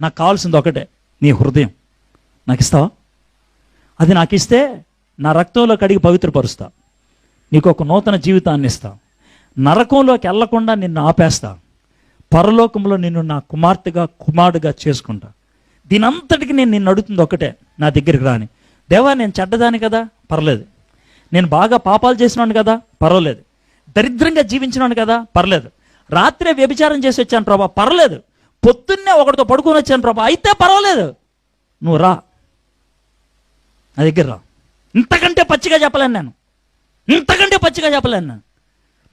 నాకు కావాల్సింది ఒకటే నీ హృదయం. నాకు ఇస్తావా అది నాకు ఇస్తే నా రక్తంలో కడిగి పవిత్రపరుస్తా. నీకు ఒక నూతన జీవితాన్ని ఇస్తా. నరకంలోకి వెళ్ళకుండా నిన్ను ఆపేస్తా. పరలోకంలో నిన్ను నా కుమార్తెగా కుమారుడుగా చేసుకుంటా. దీనంతటికి నేను నిన్ను అడుగుతుంది ఒకటే నా దగ్గరికి రాని. దేవా నేను చెడ్డదాని కదా? పర్లేదు. నేను బాగా పాపాలు చేసినాను కదా? పర్వాలేదు. దరిద్రంగా జీవించినాను కదా? పర్లేదు. రాత్రే వ్యభిచారం చేసి వచ్చాను ప్రభా పర్లేదు. పొద్దున్నే ఒకటితో పడుకొని వచ్చాను ప్రభా. అయితే పర్వాలేదు. నువ్వు రా. నా దగ్గర రా. ఇంతకంటే పచ్చిగా చెప్పలేను నేను. ఇంతకంటే పచ్చిగా చెప్పలేను నేను.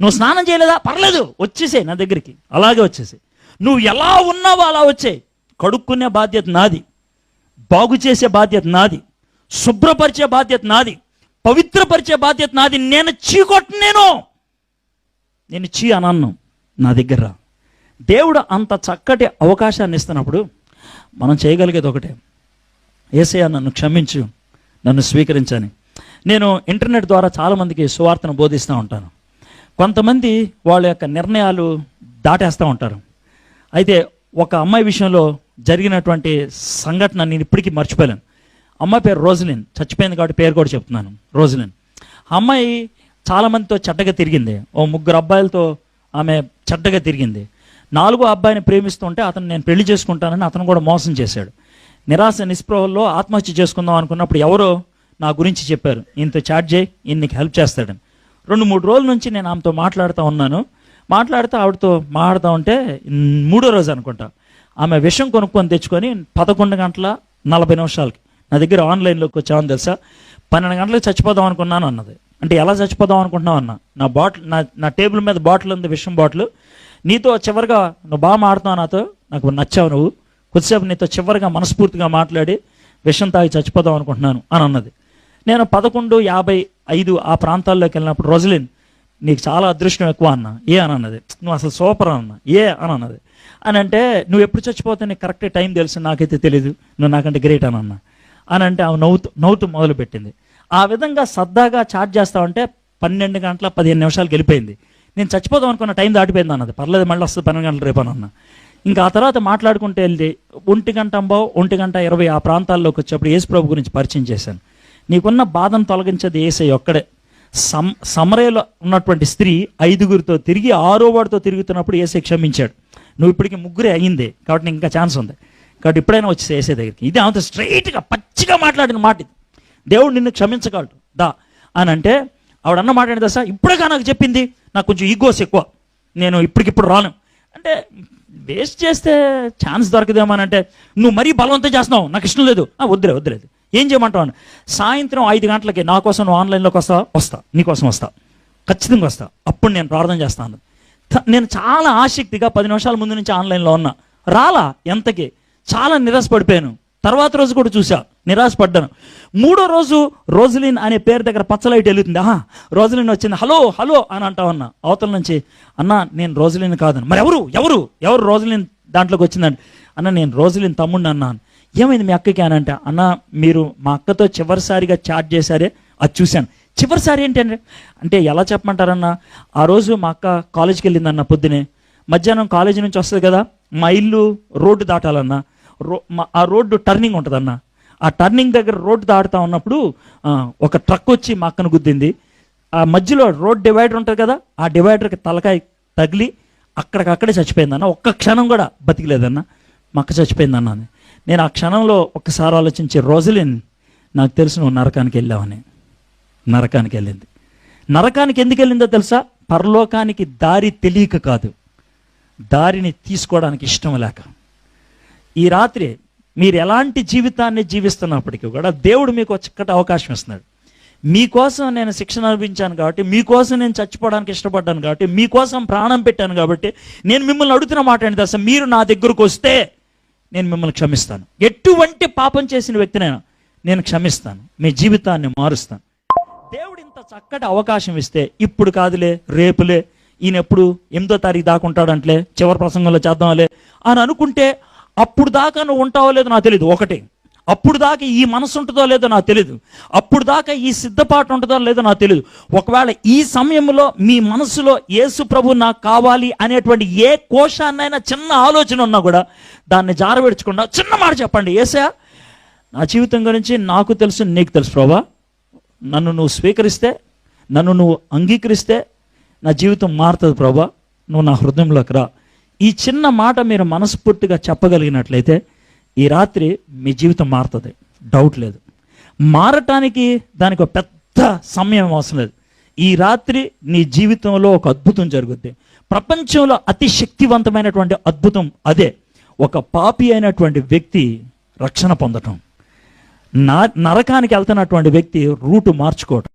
నువ్వు స్నానం చేయలేదా? పర్లేదు. వచ్చేసే నా దగ్గరికి. అలాగే వచ్చేసి నువ్వు ఎలా ఉన్నావో అలా వచ్చే కడుక్కునే బాధ్యత నాది. బాగు చేసే బాధ్యత నాది. శుభ్రపరిచే బాధ్యత నాది. పవిత్రపరిచే బాధ్యత నాది. నేను చీకొట్టు నేను నేను చీ అనన్ను. నా దగ్గర రా. దేవుడు అంత చక్కటి అవకాశాన్ని ఇస్తున్నప్పుడు మనం చేయగలిగేది ఒకటే. ఏసయ్య నన్ను క్షమించు నన్ను స్వీకరించని. నేను ఇంటర్నెట్ ద్వారా చాలామందికి సువార్తను బోధిస్తూ ఉంటాను. కొంతమంది వాళ్ళ యొక్క నిర్ణయాలు దాటేస్తూ ఉంటారు. అయితే ఒక అమ్మాయి విషయంలో జరిగినటువంటి సంఘటన నేను ఇప్పటికీ మర్చిపోలేను. అమ్మాయి పేరు రోజులిన్ చచ్చిపోయింది కాబట్టి పేరు కూడా చెప్తున్నాను రోజులిన్. ఆ అమ్మాయి చాలామందితో చెడ్డగా తిరిగింది. ఓ ముగ్గురు అబ్బాయిలతో ఆమె చెడ్డగా తిరిగింది. నాలుగో అబ్బాయిని ప్రేమిస్తుంటే అతను నేను పెళ్ళి చేసుకుంటానని అతను కూడా మోసం చేశాడు. నిరాశ నిస్పృహల్లో ఆత్మహత్య చేసుకుందాం అనుకున్నప్పుడు ఎవరో నా గురించి చెప్పారు. ఇంత చాట్ చేయి ఈయన నీకు హెల్ప్ చేస్తాడని. రెండు మూడు రోజుల నుంచి నేను ఆమెతో మాట్లాడుతూ ఉన్నాను. మాట్లాడుతూ ఆవిడతో మాట్లాడుతూ ఉంటే మూడో రోజు అనుకుంటా ఆమె విషం కొనుక్కొని తెచ్చుకొని పదకొండు గంటల నలభై నిమిషాలకి నా దగ్గర ఆన్లైన్లోకి వచ్చామని తెలుసా? పన్నెండు గంటలకు చచ్చిపోదాం అనుకున్నాను అన్నది. అంటే ఎలా చచ్చిపోదాం అనుకుంటున్నావు అన్న? నా బాటిల్ నా నా టేబుల్ మీద బాటిల్ ఉంది విషం బాటిల్. నీతో చివరిగా నువ్వు బాగా మాడుతున్నావు నాతో నాకు నచ్చావు నువ్వు. కొద్దిసేపు నీతో చివరిగా మనస్ఫూర్తిగా మాట్లాడి విషం తాగి చచ్చిపోదాం అనుకుంటున్నాను అని అన్నది. నేను పదకొండు యాభై ఐదు ఆ ప్రాంతాల్లోకి వెళ్ళినప్పుడు రోజులిన్ నీకు చాలా అదృష్టం ఎక్కువ అన్న. ఏ అని అన్నది. నువ్వు అసలు సూపర్ అన్న. ఏ అని అన్నది. అని అంటే నువ్వు ఎప్పుడు చచ్చిపోతే నీకు కరెక్ట్ టైం తెలుసు నాకైతే తెలియదు నువ్వు నాకంటే గ్రేట్ అని అన్న. అని అంటే ఆమె నవ్వుతూ నవ్వుతూ మొదలు పెట్టింది ఆ విధంగా సరదాగా చాట్ చేస్తామంటే పన్నెండు గంటల పదిహేను నిమిషాలకు వెళ్ళిపోయింది నేను చచ్చిపోదాం అనుకున్న టైం దాటిపోయింది అన్నది. పర్లేదు మళ్ళీ వస్తుంది పన్నెండు గంటల రేపు అన్న. ఇంకా ఆ తర్వాత మాట్లాడుకుంటే వెళ్ళి ఒంటి గంట అంబో ఒంటి గంట ఇరవై ఆ ప్రాంతాల్లోకి వచ్చేప్పుడు యేసుప్రభు గురించి పరిచయం చేశాను. నీకున్న బాధను తొలగించేది ఏసై ఒక్కడే. సమ్ సమరయలో ఉన్నటువంటి స్త్రీ ఐదుగురితో తిరిగి ఆరో వాడితో తిరుగుతున్నప్పుడు ఏసై క్షమించాడు. నువ్వు ఇప్పటికి ముగ్గురే అయ్యింది. కాబట్టి నీకు ఇంకా ఛాన్స్ ఉంది. కాబట్టి ఇప్పుడైనా వచ్చి ఏసే దగ్గరికి. ఇది అంత స్ట్రైట్గా పచ్చిగా మాట్లాడిన మాట ఇది దేవుడు నిన్ను క్షమించగలడు. దా. అని అంటే ఆవిడ అన్న మాట ఏంటి తెలుసా? ఇప్పుడేగా నాకు చెప్పింది నాకు కొంచెం ఈగోస్ ఎక్కువ. నేను ఇప్పటికిప్పుడు రాను. అంటే వేస్ట్ చేస్తే ఛాన్స్ దొరకదేమో అని అంటే నువ్వు మరీ బలవంతం చేస్తున్నావు నాకు ఇష్టం లేదు. వద్దులే వద్దులేదు. ఏం చేయమంటావు? అని. సాయంత్రం ఐదు గంటలకి నా కోసం నువ్వు ఆన్లైన్లోకి వస్తా వస్తా నీకోసం వస్తా. ఖచ్చితంగా వస్తా. అప్పుడు నేను ప్రార్థన చేస్తాను త- నేను చాలా ఆసక్తిగా పది నిమిషాల ముందు నుంచి ఆన్లైన్లో ఉన్నా. రాలా ఎంతకి? చాలా నిరాశపడిపోయాను. తర్వాత రోజు కూడా చూసా నిరాశపడ్డాను. మూడో రోజు రోజులిన్ అనే పేరు దగ్గర పచ్చలైట్ వెళ్తుంది ఆహా రోజులిన్ వచ్చింది. హలో హలో అని అంటా అవతల నుంచి అన్న నేను రోజులిన్ కాదని. మరి ఎవరు? ఎవరు? ఎవరు రోజులిన్ దాంట్లోకి వచ్చిందండి? అన్న నేను రోజులిన్ తమ్ముడిని అన్నాను. ఏమైంది మీ అక్కకి? అని అంటే అన్న మీరు మా అక్కతో చివరిసారిగా చాట్ చేశారే అది చూశాను. చివరిసారి ఏంటంటే అంటే ఎలా చెప్పమంటారన్న ఆ రోజు మా అక్క కాలేజీకి వెళ్ళిందన్న పొద్దునే. మధ్యాహ్నం కాలేజీ నుంచి వస్తుంది కదా మా ఇల్లు రోడ్డు దాటాలన్నా. ఆ రోడ్డు టర్నింగ్ ఉంటుందన్న. ఆ టర్నింగ్ దగ్గర రోడ్డు దాటుతా ఉన్నప్పుడు ఒక ట్రక్ వచ్చి మా అక్కను గుద్దింది. ఆ మధ్యలో రోడ్ డివైడర్ ఉంటుంది కదా ఆ డివైడర్కి తలకాయ తగిలి అక్కడికక్కడే చచ్చిపోయిందన్న. ఒక్క క్షణం కూడా బతికిలేదన్న. మా అక్క చచ్చిపోయిందన్న అని. నేను ఆ క్షణంలో ఒక్కసారి ఆలోచించి రోజులేని నాకు తెలుసు నువ్వు నరకానికి వెళ్ళావని. నరకానికి వెళ్ళింది. నరకానికి ఎందుకు వెళ్ళిందో తెలుసా? పరలోకానికి దారి తెలియక కాదు. దారిని తీసుకోవడానికి ఇష్టం లేక. ఈ రాత్రి మీరు ఎలాంటి జీవితాన్ని జీవిస్తున్నప్పటికీ కూడా దేవుడు మీకు చక్కటి అవకాశం ఇస్తున్నాడు. మీకోసం నేను శిక్షణ అనిపించాను కాబట్టి మీకోసం నేను చచ్చిపోవడానికి ఇష్టపడ్డాను కాబట్టి మీకోసం ప్రాణం పెట్టాను కాబట్టి నేను మిమ్మల్ని అడుగుతున్న మాట ఏంటి తెలుసా? మీరు నా దగ్గరకు వస్తే నేను మిమ్మల్ని క్షమిస్తాను. ఎటువంటి పాపం చేసిన వ్యక్తినైనా నేను క్షమిస్తాను. మీ జీవితాన్ని మారుస్తాను. దేవుడు ఇంత చక్కటి అవకాశం ఇస్తే ఇప్పుడు కాదులే రేపులే ఈయన ఎప్పుడు ఎనిమిదో తారీఖు దాకా ఉంటాడంట్లే చివరి ప్రసంగంలో చేద్దాంలే అని అనుకుంటే అప్పుడు దాకా నువ్వు ఉంటావో లేదో నాకు తెలియదు ఒకటి. అప్పుడు దాకా ఈ మనసు ఉంటుందో లేదో నాకు తెలియదు అప్పుడు దాకా ఈ సిద్ధపాటు ఉంటుందో లేదో నాకు తెలియదు ఒకవేళ ఈ సమయంలో మీ మనసులో యేసు ప్రభు నాకు కావాలి అనేటువంటి ఏ కోశాన్నైనా చిన్న ఆలోచన ఉన్నా కూడా దాన్ని జారవిడ్చకుండా చిన్న మాట చెప్పండి. ఏసా నా జీవితం గురించి నాకు తెలుసు నీకు తెలుసు ప్రభా. నన్ను నువ్వు స్వీకరిస్తే నన్ను నువ్వు అంగీకరిస్తే నా జీవితం మారుతుంది ప్రభా. నువ్వు నా హృదయంలోకి రా. ఈ చిన్న మాట మీరు మనస్ఫూర్తిగా చెప్పగలిగినట్లయితే ఈ రాత్రి మీ జీవితం మారుతుంది. డౌట్ లేదు. మారటానికి దానికి ఒక పెద్ద సమయం అవసరం లేదు. ఈ రాత్రి నీ జీవితంలో ఒక అద్భుతం జరుగుద్ది. ప్రపంచంలో అతి శక్తివంతమైనటువంటి అద్భుతం అదే. ఒక పాపి అయినటువంటి వ్యక్తి రక్షణ పొందటం. నా నరకానికి వెళ్తున్నటువంటి వ్యక్తి రూటు మార్చుకోవటం.